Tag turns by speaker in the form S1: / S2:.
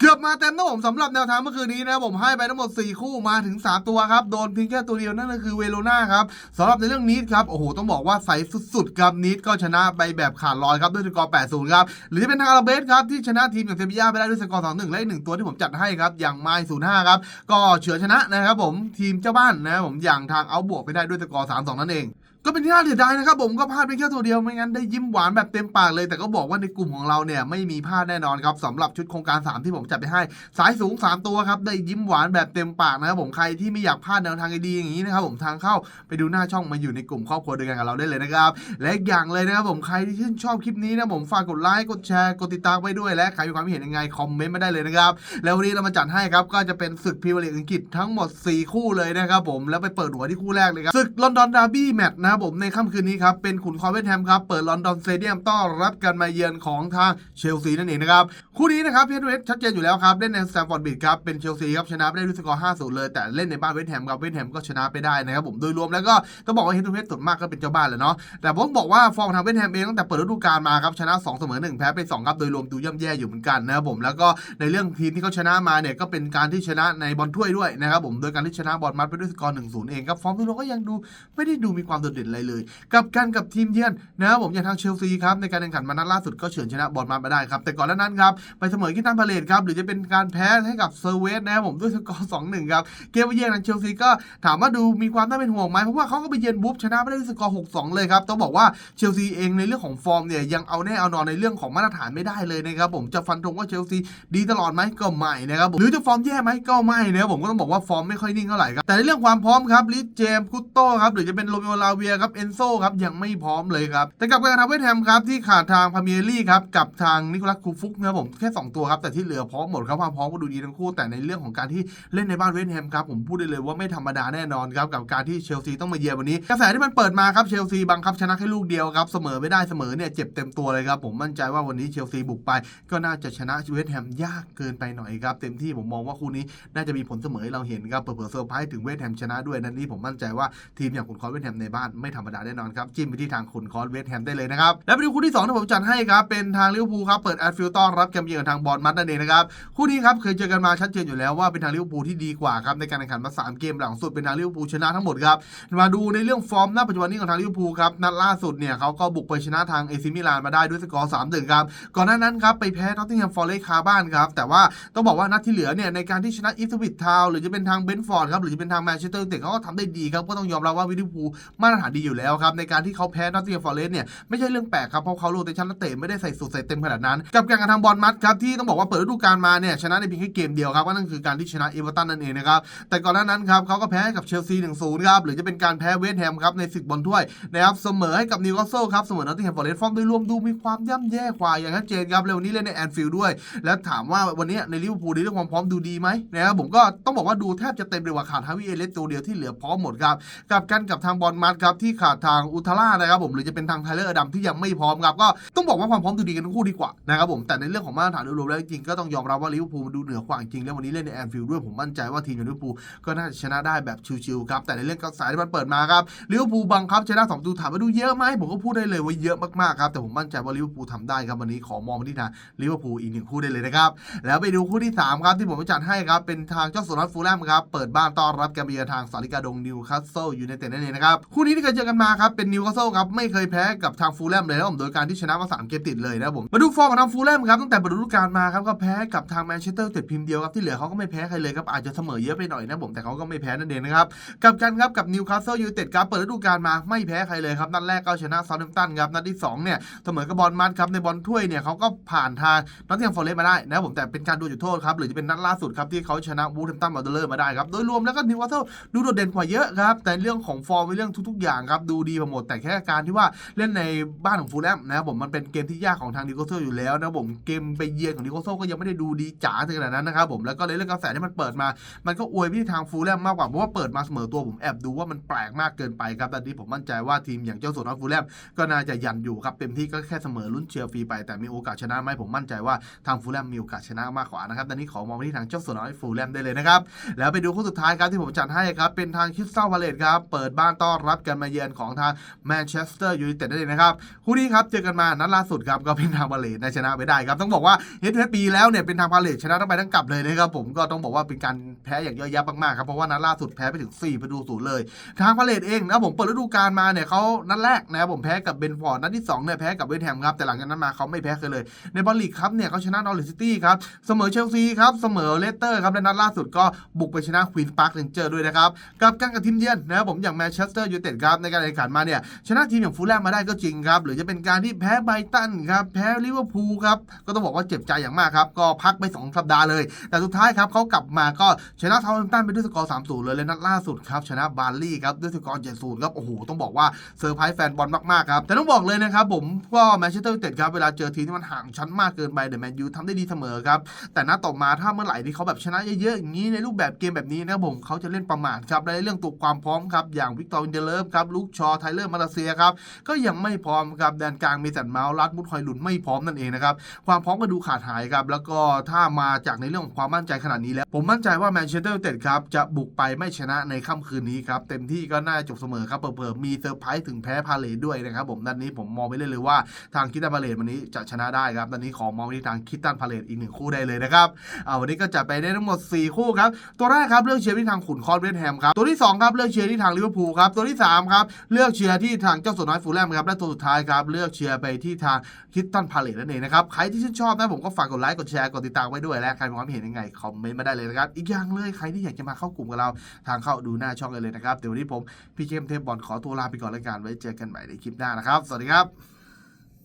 S1: เกือบมาเต็มนะผมสำหรับแนวทางเมื่อคืนนี้นะผมให้ไปทั้งหมด 4 คู่มาถึง 3 ตัวครับ โดนเพียงแค่ตัวเดียวนั่นก็คือเวโรนาครับสำหรับในเรื่องนีดครับ โอ้โห ต้องบอกว่าใสสุดๆครับนีดก็ชนะไปแบบขาดลอยครับ ด้วยสกอร์ 8-0 ครับ หรือจะเป็นทางอาราเบสครับ ที่ชนะทีมอย่างเซบีย่าไปได้ด้วยสกอร์ 2-1 และอีกหนึ่งตัวที่ผมจัดให้ครับ อย่างไมล์05 ครับ ก็เฉือชนะนะครับผมทีมเจ้าบ้านนะผมอย่างทางเอาบวกไปได้ด้วยสกอร์ 3-2 นั่นเอง ก็เป็นที่น่าเสียดายนะครับผมก็พลาดไปแค่ตัวเดียวไม่งั้นได้ยิ้มหวานแบบเต็มปากเลย แต่ก็บอกว่าในกลุ่มของเราเนี่ยไม่มีพลาดแน่นอนครับสำหรับชุดโครงการ 3 ที่ผมจัดไปให้ สายสูง 3 ตัวครับได้ยิ้มหวานแบบเต็มปากนะครับผมใครที่ไม่อยากพลาดแนวทางดีอย่างนี้นะครับผมทางเข้าไปดูหน้าช่องมาอยู่ในกลุ่มครอบครัวเดียวกันกับเราได้เลยนะครับและอย่างเลยนะครับผมใครที่ชื่นชอบคลิปนี้นะผมฝากกดไลค์กดแชร์กดติดตามไปด้วยและใครมีความคิดเห็นยังไงคอมเมนต์มาได้เลยนะครับแล้ววันนี้เรามาจัดให้ครับก็จะเป็นศึกพรีเมียร์ลีกอังกฤษทั้งหมด 4 คู่เลยนะครับผมแล้วไปเปิดหัวที่คู่แรกเลยครับศึกลอนดอนดาร์บี้แมตช์นะครับผมในค่ำคืนนี้ครับเป็นขุนคอเวนแฮมครับเปิดลอนดอนสเตเดียมต้อนรับการมาเยือนของทางเชลซีนั่นเองนะครับคู่นี้นะครับเพชรเวสชัดเจนอยู่แล้วครับเล่นในสแตมฟอร์ดบิดครับเป็นเชลซีครับชนะไปได้ด้วยสกอร์5-0เลยแต่เล่นในบ้านเวสต์แฮมครับเวสต์แฮมก็ชนะไปได้นะครับผมโดยรวมแล้วก็ต้องบอกว่าเฮดทูเฮดส่วนมากก็เป็นเจ้าบ้านแหละเนาะแต่ผมบอกว่าฟอร์มทางเวสต์แฮมเองตั้งแต่เปิดฤดูกาลมาครับชนะ2เสมอ1แพ้ไป2ครับโดยรวมดูย่ำแย่อยู่เหมือนกันนะครับผมแล้วก็ในเรื่องทีมที่เขาชนะมาเนี่ยก็เป็นการที่ชนะในบอลถ้วยด้วยนะครับผมโดยการที่ชนะบอลมัดไปด้วยสกอร์1-0เองครับฟอร์มดยรวมก็ยังดูไม่ได้ดูมีความโดดเด่นอะไรเลย กับการกับทีมเยือนนะครับผมอย่างทางเชลซีครับในการแข่งขันมานัดล่าสุดก็เฉือนชนะบอลมามาได้ครับแต่ก่อนหน้านั้นครับไปเสมอกินตันพาเลตครับหรือจะเป็นการแพ้ให้กับเซอร์เวสนะครับผมด้วยสกอร์2-1ครับเกมเยือนทางเชลซีก็ถามว่าดูมีความน่าเป็นห่วงไหมเพราะว่าเขาก็ไปเยือนบุ๊บชนะไปได้ด้วยสกอร์6-2เลยครับต้องบอกว่าเชลซีเองในเรื่องของฟอร์มเนี่ยยังเอาแน่เอานอนในเรื่องของมาตรฐานไม่ได้เลยนะครับผมจะฟันธงว่าเชลซีดีตลอดไหมก็ไม่นะครับผมหรือจะฟอร์มแย่ไหมก็ไม่นะครับผมก็ต้องบอกว่าฟอร์มไม่ค่อยนิ่งเท่าไหร่ครับแต่ในเรื่องความพร้อมครับลิเจมกุตโต้ครับหรือจะเป็นโรเมโอลาเวียครับเอนโซครับยังไม่พร้อมเลยครับแต่กับการทำเวทแฮมครับที่ขาดทางพาเมียรี่ครับกับทางนิโคลัสคูฟุกนะผมแค่ 2 ตัวครับแต่ที่เหลือพร้อมหมดครับความพร้อมก็ดูดีทั้งคู่แต่ในเรื่องของการที่เล่นในบ้านเวทแฮมครับผมพูดได้เลยว่าไม่ธรรมดาแน่นอนครับกับการที่เชลซีต้องมาเยือนวันนี้กระแสที่มันเปิดมาครับเชลซีบังคับชนะแค่ลูกเดียวครับเสมอไม่ได้เสมอเนี่ยเจ็บเต็มตัวเลยครับผมมั่นใจว่าวันนี้เชลซีบุกไป ก็น่าจะชนะเวสแฮมยากเกินไปหน่อยครับเต็มที่ผมมองว่าคู่นี้น่าจะมีผลเสมอให้เราเห็นครับเผื่อเซอร์ไพรส์ถึงเวสต์แฮมชนะด้วยนั่นนี่ผมมั่นใจว่าทีมอย่างขุนคอเวสต์แฮมในบ้านไม่ธรรมดาแน่นอนครับ จิ้มไปที่ทางขุนคอสเวสต์แฮมได้เลยนะครับ แล้วไปดูคู่ที่สองที่ผมจัดให้ครับ เป็นทางลิเวอร์พูลครับ เปิดแอดฟิลต้อนรับเกมเยือนทางบอลมัดนั่นเองนะครับ คู่นี้ครับเคยเจอกันมาชัดเจนอยู่แล้วว่าเป็นทางลิเวอร์พูลที่ดีกว่าครับในการแข่งขันมาสามเกมหลังสุดเป็นทางลิเวอร์พูลชนะทั้งหมดครับมาดูในเรื่องฟอร์มณปัจจุบันนี้ของทางลิเวอร์พูลครับนัดล่าสุดเนี่ยเขาก็บุกไปชนะทางเอซิมิลานมาได้ด้วยสกอร์3-1ครับก่อนหน้านั้นครับไปแพ้นอตติงแฮมฟอร์เรสต์คาบ้านครับแต่ว่าต้องบอกว่านัดที่เหลือเนี่ยในการที่ชนะอีสวิตทาวหรือจะเป็นทางเบนฟอร์ดครับหรือจะเป็นทางแมนเชสเตอร์ยูไนเต็ดเขาก็ทำได้ดีครับก็ต้องยอมรับว่าวิลิพูลมาตรฐานดีอยู่แล้วครับในการที่เขาแพ้นอตติงแฮมฟอร์เรสต์เนี่ยไม่ใช่เรื่องแปลกครับเพราะเขาโรเตชันนักเตะไม่ได้ใส่สูตรใส่เต็มขนาดนั้น กับการกระทำบอลมัดครับที่ต้องบอกว่าเปิดฤดูกาลมาเนี่ยชนะในเพียงแค่เกมเดียวครับก็นั่นคือการที่ชนะเอเวอร์ตันนั่นเองนะครับแต่ก่อนหน้านั้นครับเขาก็แพ้กับเชลซี1-0ครับหรือจะเป็นการแพ้เวสต์แฮมครับในศึกบอลถ้วยนะครับเสมอให้กับนิวคาสเซิลครับเสมอนอตติงแฮมฟอร์เรสต์ฟอร์มโดยรวมดูมีความย่ำแย่กว่าอย่างชัดเจนครับแล้วนนี้เล่นในแอนฟิลด์ด้วย แล้วถามว่าวันนี้ในลิเวอร์พูลในเรื่องความพร้อมดูดีไหมนะครับผมก็ต้องบอกว่าดูแทบจะเต็มเลยว่าขาดฮาวิเอเลสตัวเดียวที่เหลือพร้อมหมดครับกับกันกับทางบอลมัดครับที่ขาดทางอุทาร่านะครับผมหรือจะเป็นทางไทเลอร์ดัมที่ยังไม่พร้อมครับก็ต้องบอกว่าความพร้อมดูดีกันทั้งคู่ดีกว่านะครับผมแต่ในเรื่องของมาตรฐานโดยรวมแล้วจริงๆก็ต้องยอมรับว่าลิเวอร์พูลมันดูเหนือกว่าจริงแล้ววันนี้เล่นในแอนฟิลด์ด้วยผมมั่นใจว่าทีมลิเวอร์พูลก็น่าจะชนะได้แบบชิวๆครับแต่ในเรื่องกระแสที่มันเปิดมาครับลิเวอร์พูลบังคับชนะสองตูถามว่าดูเยอะไหมผมก็พูดได้เลยว่าเยอะมากๆครับแต่ผมมั่นใจว่าลิเวอร์พูลทำได้ครับวันนี้ขอมองไปที่ทางลิเวอร์พูลอีกหนึ่งคู่ได้เลยนะครับแล้วไปดูคู่ที่3ครับที่ผมจัดให้ครับเป็นทางเจ้าสุนัขฟูลแลมครับเปิดบ้านต้อนรับแกมเบียร์ทางสาริกาดงนิวคาสเซิลยูไนเต็ดนั่นเองนะครับคู่นี้ที่ยเจอกันมาครับ เป็นนิวคาสเซิลครับ ไม่เคยแพ้กับทางฟูลแลมเลยครับผมโดยการที่ชนะมา 3 เกมติดเลยนะผมมาดูฟอร์มของทางฟูลแลมครับตั้งแต่ฤดูกาลมาครับก็แพ้กับทางแมนเชสเตอร์เต็ดพิมพ์เดียวครับที่เหลือเขาก็ไม่แพ้ใครเลยครับอาจจะเสมอเยอะไปหน่อยนะผมแต่เขาก็ไม่แพ้นั่นเองนะครับกับกันครับกับนิวคาสเซิลยูไนเต็ดครับเปิดฤดูกาลมาไม่แพ้ใครเลยครับนัดแรกก็ชนะซา u ์ h มตันครับนัดที่สองเนี่ยเสมอกับบอลมัดครับในบอลถ้วยเนี่ยเขาก็ผ่านทางนอตติงแฮมฟอร์เรสต์มาได้นะผมแต่เป็นการดูจุดโทษครับหรือจะเป็นนัดล่าสุดครับที่เขาชนะวูฟแฮมตันมาเดเลอร์มาได้ครับโดยรวมแล้วก็นิวคาสเซิลดูโดดเด่นกว่าเยอะครับแต่เรื่องของฟอร์มเรื่องทุกๆอย่างครับดูดีหมดแต่แค่การที่ว่าเล่นในบ้านของฟูลแลมนะครับผมมันเป็นเกมที่ยากของทางนิวคาสเซิลอยู่แล้วนะครับผมเกมไปเยือนของนิวคาสเซิลก็ยังไม่ได้ดูดีจ๋าถึงขนาดนั้นนะครับผมแล้วก็ในเรื่องกระแสที่มันเปิดมา มันก็อวยไปที่ทางฟูลแลมมากกว่าเพราะว่าเปิดมาเสมอตัวผมแอบดูว่ามันแปลกมากเกินไปครับตอนนี้ผมมั่นใจว่าทีมอย่างเจ้าสวนนอตฟูลแลมก็น่าจะยันอยู่ครับเต็มที่ก็แค่เสมอลุ้นเชียร์ฟรีไปแต่มีโอกาสชนะไหมผมมั่นใจว่าทางฟูลแลมมีโอกาสชนะมากกว่านะครับตอนนี้ขอมองไปที่ทางเจ้าสวนน้อยฟูลแลมได้เลยนะครับแล้วไปดูคู่สุดท้ายครับที่ผมจัดให้ครับเป็นทางคิสตัลวาเลตครับเปิดบ้านต้อนรับกันมามาเยือนของทางแมนเชสเตอร์ยูไนเต็ดนั่นเองนะครับคู่นี้ครับเจอกันมานัดล่าสุดครับก็เป็นทางพาเลตนชนะไปได้ครับต้องบอกว่าเฮดทูเฮดปีแล้วเนี่ยเป็นทางพาเลตชนะทั้งไปทั้งกลับเลยนะครับผมก็ต้องบอกว่าเป็นการแพ้อย่างเยอะแยะมากๆครับเพราะว่านัดล่าสุดแพ้ไปถึง4ประตูศูนย์เลย ทางพาเลตเองนะผมเปิดฤดูกาลมาเนี่ยเขานัดแรกนะครับผมแพ้กับเบนฟอร์ดนัดที่2เนี่ยแพ้กับเวสต์แฮมครับแต่หลังจากนั้นมาเขาไม่แพ้เคยเลย ในบอลลีกครับเนี่ยเขาชนะนอริซิตี้ครับเสมอเชลซีครับเสมอเลสเตอร์ครับและนัดล่าสุดก็บุกไปชนะควีนส์พาร์คเรนเจอร์ด้วยนะครับกับการกับทีมเยือนนะครับผมอย่างแมนเชสเตอร์ยูไนเต็ดครับในการแข่งขันมาเนี่ยชนะทีมอย่างฟูลแลมมาได้ก็จริงครับหรือจะเป็นการที่แพ้ไบรตันครับแพ้ลิเวอร์พูลครับก็ต้องบอกว่าเจ็บใจอย่างมากครับก็พักไปสองสัปดาห์เลย แต่สุดท้ายครับเขากลับมาก็ชนะเทาท์แฮมตันไปด้วยสกอร์3-0เลยและนัดล่าสุดครับชนะบาร์ลี่ครับด้วยสกอร์7-0ครับโอ้โหต้องบอกว่าเซอร์ไพรส์แฟนบอลมากๆครับแต่ต้องบอกเลยนะครับผมก็แมนเชสเตอร์ยูไนเต็ดครับเวลาเจอทีมที่มันห่างชั้นมากเกินไปเดอะแมนยูทำได้ดีเสมอครับแต่นัดต่อมาถ้าเมื่อไหร่ที่เขาแบบชนะเยอะๆอย่างนี้ในรูปแบบเกมแบบนี้นะครับผมเขาจะเล่นประมาทครับในเรื่องตัวความพร้อมครับอย่างวิกตอร์วินเดเลฟครับลูกชอไทเลอร์มาเลเซียครับก็ยังไม่พร้อมครับแดนกลางมีสันเมาส์ลัดมุดฮอยหลุนไม่พร้อมนั่นเองนะครับความพร้อมก็ดูขาดหายครับแล้วก็ถ้ามาจากในเรื่องของความมั่นใจขนาดนี้แล้ว ผมมั่นใจว่าแมนเชสเตอร์ยูไนเต็ดครับจะบุกไปไม่ชนะในค่ำคืนนี้ครับเต็มที่ก็น่าจบเสมอครับเผื่อมีเซอร์ไพรส์ถึงแพ้พาเลทด้วยนะครับผมนัดนี้ผมมองไปเลยเลยว่าทางคิดตันพาเลทวันนี้จะชนะได้ครับนัดนี้ขอมองไปที่ทางคิดตันพาเลทอีกหนึ่งคู่ได้เลยนะครับอ่าวันนี้ก็จะไปได้ทั้งหมด 4 คู่ครับตัวแรกครับเลือกเชียร์ที่ทางขุนคอนเวสแฮมครับตัวที่สองครับเลือกเชียร์ที่ทางลิเวอร์พูลครับตัวที่สามครับ เลือกเชียร์ที่ทางเจ้าสัวน้อยฟูลแลมครับและตัวสุดท้ายครับ เลือกเชียร์ไปที่ทางคิตตันพาเลตนั่นเองนะครับ ใครที่ชื่นชอบนะผมก็ฝากกดไลค์ กดแชร์ กดติดตามไว้ด้วย และใครมีความเห็นยังไง คอมเมนต์มาได้เลยนะครับ อีกอย่างเลยใครที่อยากจะมาเข้ากลุ่มกับเราทางเข้าดูหน้าช่องกันเลยนะครับ เดี๋ยววันนี้ผมพี่เข้มเทพบอลขอตัวลาไปก่อนแล้วกันไว้เจอกันใหม่ในคลิปหน้านะครับ สวัสดีครับ